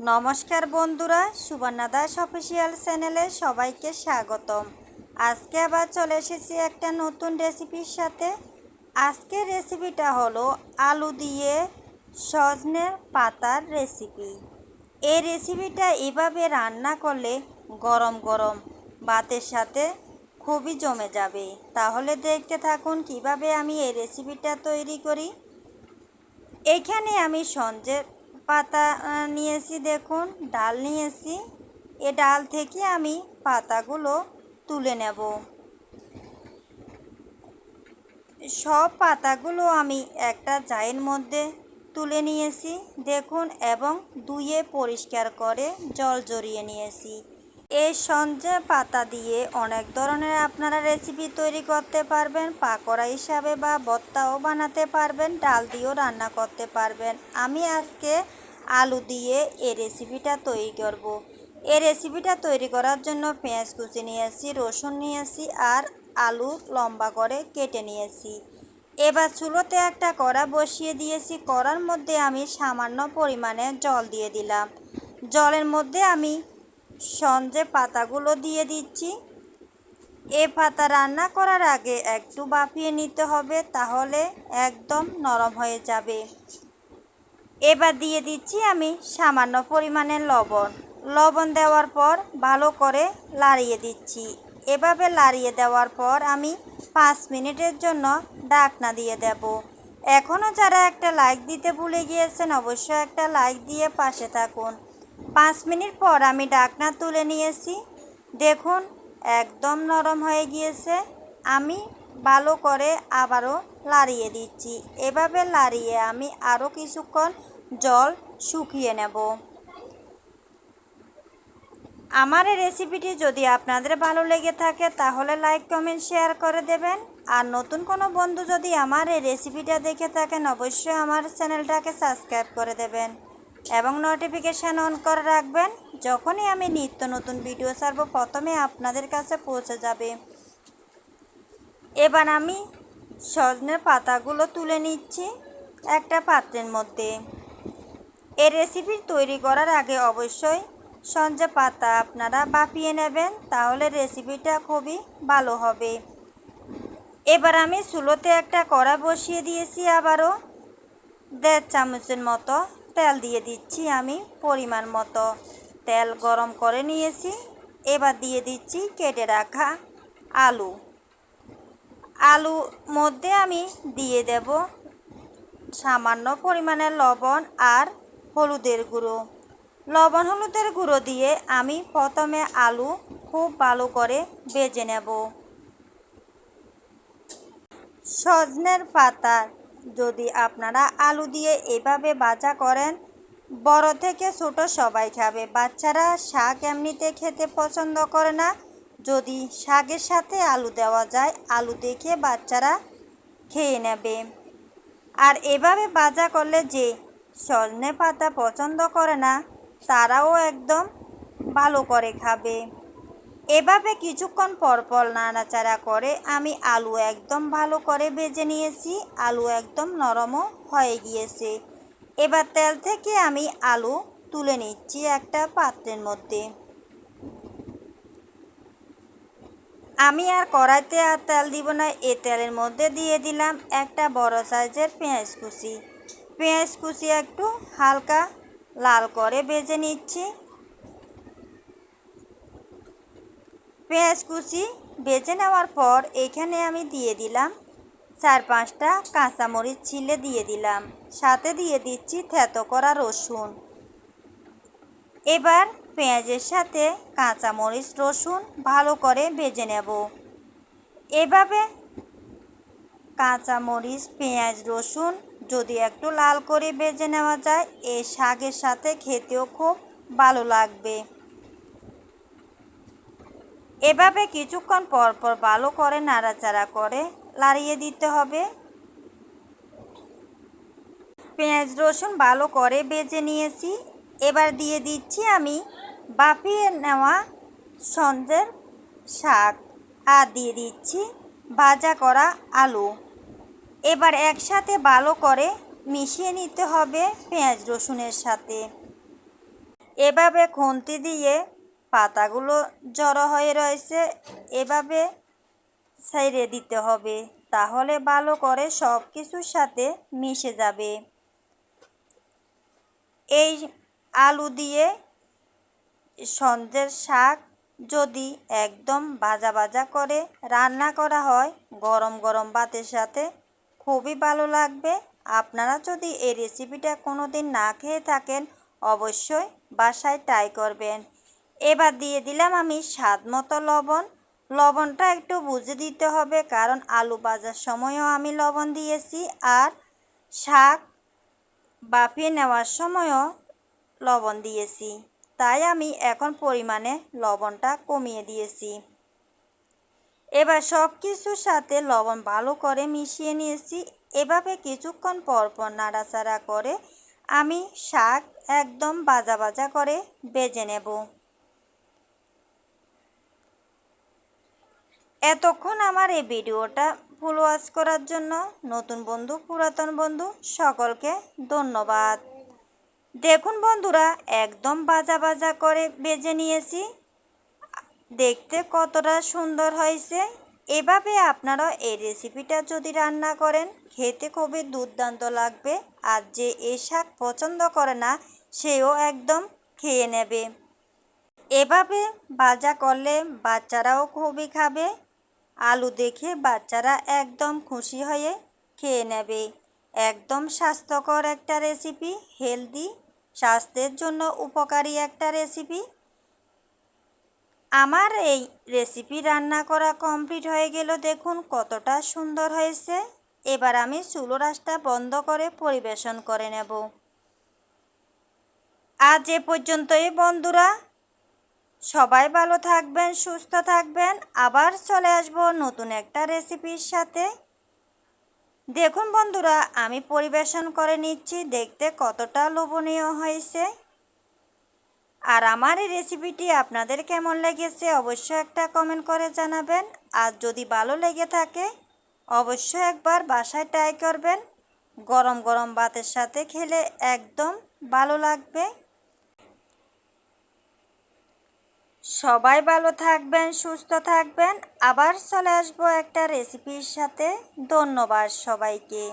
নমস্কার বন্ধুরা, সুবর্ণা দাস অফিসিয়াল চ্যানেলে সবাইকে স্বাগতম। আজকে আবার চলে এসেছি একটা নতুন রেসিপির সাথে। আজকের রেসিপিটা হলো আলু দিয়ে সজনে পাতার রেসিপি এই রেসিপিটা এভাবে রান্না করলে গরম গরম ভাতের সাথে খুবই জমে যাবে। তাহলে দেখতে থাকুন কীভাবে আমি এই রেসিপিটা তৈরি করি। এখানে আমি সঞ্জের পাতা নিয়েছি দেখুন, ডাল নিয়েছি। এ ডাল থেকে আমি পাতাগুলো তুলে নেব। সব পাতাগুলো আমি একটা জায়ের মধ্যে তুলে নিয়েছি, দেখুন, এবং ধুয়ে পরিষ্কার করে জল জড়িয়ে নিয়েছি। এই সঞ্জে পাতা দিয়ে অনেক ধরনের আপনারা রেসিপি তৈরি করতে পারবেন, পাকোড়া হিসাবে বা ভর্তাও বানাতে পারবেন, ডাল দিয়েও রান্না করতে পারবেন। আমি আজকে আলু দিয়ে এই রেসিপিটা তৈরি করব। এই রেসিপিটা তৈরি করার জন্য পেঁয়াজ কুচি নিয়েছি, রসুন নিয়েছি আর আলু লম্বা করে কেটে নিয়েছি। এবার চুলোতে একটা কড়া বসিয়ে দিয়েছি, কড়ার মধ্যে আমি সামান্য পরিমাণে জল দিয়ে দিলাম। জলের মধ্যে আমি সঞ্জে পাতাগুলো দিয়ে দিচ্ছি। এ পাতা রান্না করার আগে একটু বাফিয়ে নিতে হবে, তাহলে একদম নরম হয়ে যাবে। এবার দিয়ে দিচ্ছি আমি সামান্য পরিমাণে লবণ। লবণ দেওয়ার পর ভালো করে লাড়িয়ে দিচ্ছি। এভাবে লাড়িয়ে দেওয়ার পর আমি পাঁচ মিনিটের জন্য ডাকনা দিয়ে দেব। এখনও যারা একটা লাইক দিতে ভুলে গিয়েছেন, অবশ্যই একটা লাইক দিয়ে পাশে থাকুন। পাঁচ মিনিট পর আমি ডাকনা তুলে নিয়েছি। দেখুন, একদম নরম হয়ে গিয়েছে। আমি ভালো করে আবারও লাড়িয়ে দিচ্ছি। এভাবে লাড়িয়ে আমি আরও কিছুক্ষণ জল শুকিয়ে নেব। আমার এই রেসিপিটি যদি আপনাদের ভালো লেগে থাকে, তাহলে লাইক, কমেন্ট, শেয়ার করে দেবেন। আর নতুন কোনো বন্ধু যদি আমার এই রেসিপিটা দেখে থাকেন, অবশ্যই আমার চ্যানেলটাকে সাবস্ক্রাইব করে দেবেন। এবং নোটিফিকেশান অন করে রাখবেন, যখনই আমি নিত্য নতুন ভিডিও ছাড়বো, প্রথমে আপনাদের কাছে পৌঁছে যাবে। এবার আমি সজনের পাতাগুলো তুলে নিচ্ছি একটা পাত্রের মধ্যে। এই রেসিপি তৈরি করার আগে অবশ্যই সঞ্জে পাতা আপনারা বাপিয়ে নেবেন, তাহলে রেসিপিটা খুবই ভালো হবে। এবার আমি চুলোতে একটা কড়া বসিয়ে দিয়েছি আবারও, দেড় চামচের মতো। তেল দিয়ে দিচ্ছি আমি পরিমাণ মতো। তেল গরম করে নিয়েছি। এবার দিয়ে দিচ্ছি কেটে রাখা আলু। আলু মধ্যে আমি দিয়ে দেব সামান্য পরিমাণে লবণ আর হলুদের গুঁড়ো। লবণ হলুদের গুঁড়ো দিয়ে আমি প্রথমে আলু খুব ভালো করে বেজে নেব। সজনের পাতা যদি আপনারা আলু দিয়ে এভাবে ভাজা করেন, বড় থেকে ছোট সবাই খাবে। বাচ্চারা শাক এমনিতে খেতে পছন্দ করে না। যদি শাকের সাথে আলু দেওয়া যায়, আলু দেখে বাচ্চারা খেয়ে নেবে। আর এভাবে ভাজা করলে যে সজনে পাতা পছন্দ করে না, তারাও একদম ভালো করে খাবে। এভাবে কিছুক্ষণ পর পর নাড়াচাড়া করে আমি আলু একদম ভালো করে ভেজে নিয়েছি। আলু একদম নরমও হয়ে গিয়েছে। এবার তেল থেকে আমি আলু তুলে নিচ্ছি একটা পাত্রের মধ্যে। আমি আর কড়াইতে আর তেল দিব না, এ তেলের মধ্যে দিয়ে দিলাম একটা বড় সাইজের পেঁয়াজ কুচি। পেঁয়াজ কুচি একটু হালকা লাল করে ভেজে নিচ্ছি। পেঁয়াজ কুচি বেজে নেওয়ার পর এখানে আমি দিয়ে দিলাম চার পাঁচটা কাঁচামরিচ ছিলে দিয়ে দিলাম। সাথে দিয়ে দিচ্ছি থেতো করা রসুন। এবার পেঁয়াজের সাথে কাঁচামরিচ রসুন ভালো করে ভেজে নেব। এভাবে কাঁচামরিচ, পেঁয়াজ, রসুন যদি একটু লাল করে ভেজে নেওয়া যায় এই শাকের সাথে খেতেও খুব ভালো লাগবে। এভাবে কিছুক্ষণ পর পর ভালো করে নাড়াচাড়া করে লাড়িয়ে দিতে হবে। পেঁয়াজ রসুন ভালো করে বেজে নিয়েছি। এবার দিয়ে দিচ্ছি আমি বাপিয়ে নেওয়া সঞ্জের শাক আর দিয়ে দিচ্ছি ভাজা করা আলু। এবার একসাথে ভালো করে মিশিয়ে নিতে হবে পেঁয়াজ রসুনের সাথে। এভাবে খুন্তি দিয়ে পাতাগুলো জড়ো হয়ে রয়েছে, এভাবে ছেড়ে দিতে হবে। তাহলে ভালো করে সব কিছুর সাথে মিশে যাবে। এই আলু দিয়ে সন্ধ্যের শাক যদি একদম ভাজা ভাজা করে রান্না করা হয়, গরম গরম ভাতের সাথে খুবই ভালো লাগবে। আপনারা যদি এই রেসিপিটা কোনো দিন না খেয়ে থাকেন, অবশ্যই বাসায় ট্রাই করবেন। এবার দিয়ে দিলাম আমি স্বাদ মতো লবণ। লবণটা একটু বুঝে দিতে হবে, কারণ আলু ভাজার সময়ও আমি লবণ দিয়েছি আর শাক বাফিয়ে নেওয়ার সময়ও লবণ দিয়েছি। তাই আমি এখন পরিমাণে লবণটা কমিয়ে দিয়েছি। এবার সব কিছুর সাথে লবণ ভালো করে মিশিয়ে নিয়েছি। এভাবে কিছুক্ষণ পর পর নাড়াচাড়া করে আমি শাক একদম বাজা বাজা করে বেজে নেব। এতক্ষণ আমার এই ভিডিওটা ফুল ওয়াচ করার জন্য নতুন বন্ধু, পুরাতন বন্ধু সকলকে ধন্যবাদ। দেখুন বন্ধুরা, একদম বাজা বাজা করে বেজে নিয়েছি। দেখতে কতটা সুন্দর হয়েছে। এভাবে আপনারা এই রেসিপিটা যদি রান্না করেন, খেতে খুবই দুর্দান্ত লাগবে আর যে এই শাক পছন্দ করে না, সেও একদম খেয়ে নেবে। এভাবে ভাজা করলে বাচ্চারাও খুবই খাবে। আলু দেখে বাচ্চারা একদম খুশি হয়ে খেয়ে নেবে। একদম স্বাস্থ্যকর একটা রেসিপি, হেলদি, স্বাস্থ্যের জন্য উপকারী একটা রেসিপি। আমার এই রেসিপি রান্না করা কমপ্লিট হয়ে গেল। দেখুন কতটা সুন্দর হয়েছে। এবার আমি চুলো রাসটা বন্ধ করে পরিবেশন করে নেব। আজ এ পর্যন্তই বন্ধুরা। সবাই ভালো থাকবেন, সুস্থ থাকবেন। আবার চলে আসব নতুন একটা রেসিপির সাথে। দেখুন বন্ধুরা, আমি পরিবেশন করে নিচ্ছি। দেখতে কতটা লোভনীয় হয়েছে। আর আমার এই রেসিপিটি আপনাদের কেমন লেগেছে অবশ্যই একটা কমেন্ট করে জানাবেন। আর যদি ভালো লেগে থাকে, অবশ্যই একবার বাসায় ট্রাই করবেন। গরম গরম ভাতের সাথে খেলে একদম ভালো লাগবে। সবাই ভালো থাকবেন সুস্থ থাকবেন। আবার চলে আসব একটা রেসিপির সাথে। ধন্যবাদ সবাইকে।